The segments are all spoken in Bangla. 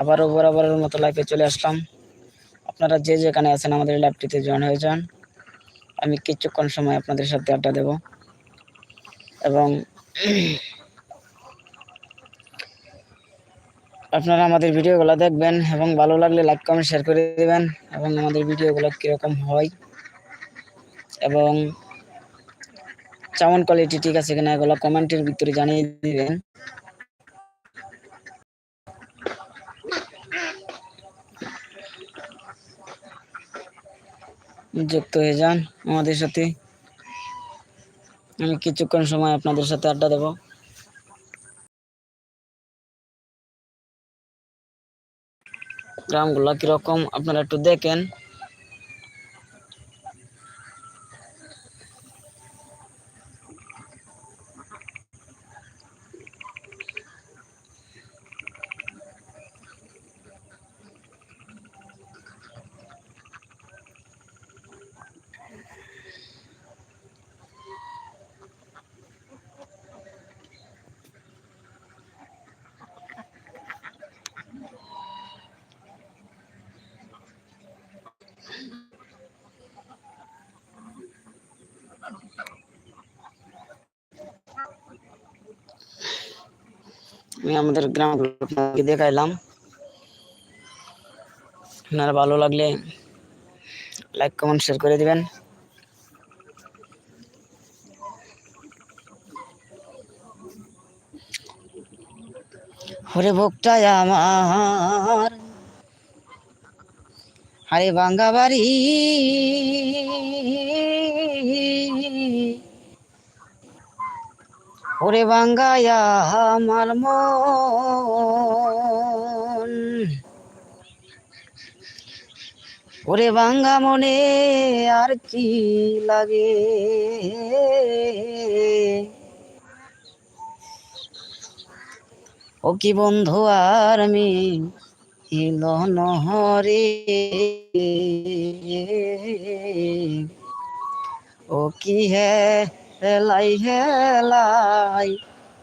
আবারও বরাবরের মতো লাইফে চলে আসলাম। আপনারা যে যেখানে আছেন আমাদের ল্যাবটিতে জয়েন হয়ে যান। আমি কিছুক্ষণ সময় আপনাদের সাথে আড্ডা দেব। এবং আপনারা আমাদের ভিডিওগুলো দেখবেন এবং ভালো লাগলে লাইক কমেন্ট শেয়ার করে দেবেন এবং আমাদের ভিডিওগুলো কীরকম হয় এবং সাউন্ড কোয়ালিটি ঠিক আছে কিনা এগুলো কমেন্টের ভিতরে জানিয়ে দিবেন। যুক্ত হয়ে যান আমাদের সাথে। আমি কিছুক্ষণ সময় আপনাদের সাথে আড্ডা দেব। গ্রামগুলা কীরকম? আপনারা একটু দেখেন। আমি আমাদের গ্রামগুলো আপনাকে দেখাইলাম। আপনারা ভালো লাগলে লাইক কমেন্ট শেয়ার করে দিবেন। হরে ভোগটায় আমার হারে ভাঙ্গা বাড়ি। ওরে ভাঙ্গায়া আমার মন। ওরে বাঙ্গা মনে আর কি লাগে? ও কি বন্ধু আর আমি হিল নহরে ও কি হে হেলাই হেলাই,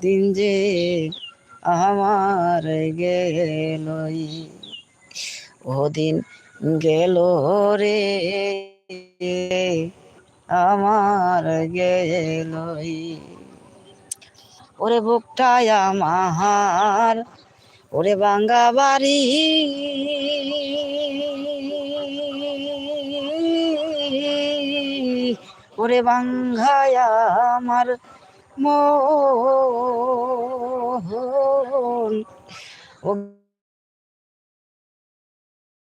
দিন যে আমার গেলই। ওদিন গেল রে, আমার গেলই। ওরে বুকটায় আমার, ওরে বাঙ্গা বাড়ি। ওরে বাঙ্গায় আমার মন